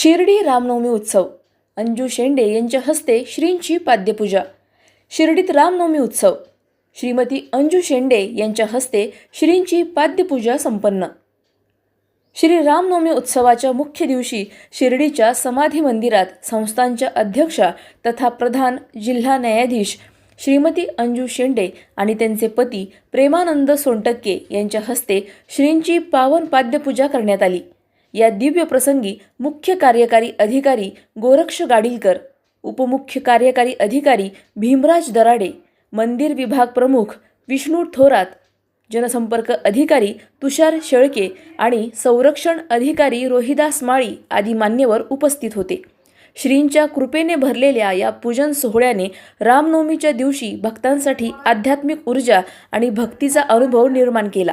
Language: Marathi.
शिर्डी रामनवमी उत्सव. अंजू शेंडे यांच्या हस्ते श्रींची पाद्यपूजा. शिर्डीत रामनवमी उत्सव. श्रीमती अंजू शेंडे यांच्या हस्ते श्रींची पाद्यपूजा संपन्न. श्री रामनवमी उत्सवाच्या मुख्य दिवशी शिर्डीच्या समाधी मंदिरात संस्थांच्या अध्यक्षा तथा प्रधान जिल्हा न्यायाधीश श्रीमती अंजू शेंडे आणि त्यांचे पती प्रेमानंद सोनटक्के यांच्या हस्ते श्रींची पावन पाद्यपूजा करण्यात आली. या दिव्य प्रसंगी मुख्य कार्यकारी अधिकारी गोरक्ष गाडीलकर उपमुख्य कार्यकारी अधिकारी भीमराज दराडे मंदिर विभाग प्रमुख विष्णू थोरात जनसंपर्क अधिकारी तुषार शेळके आणि संरक्षण अधिकारी रोहिदास माळी आदी मान्यवर उपस्थित होते. श्रींच्या कृपेने भरलेल्या या पूजन सोहळ्याने रामनवमीच्या दिवशी भक्तांसाठी आध्यात्मिक ऊर्जा आणि भक्तीचा अनुभव निर्माण केला.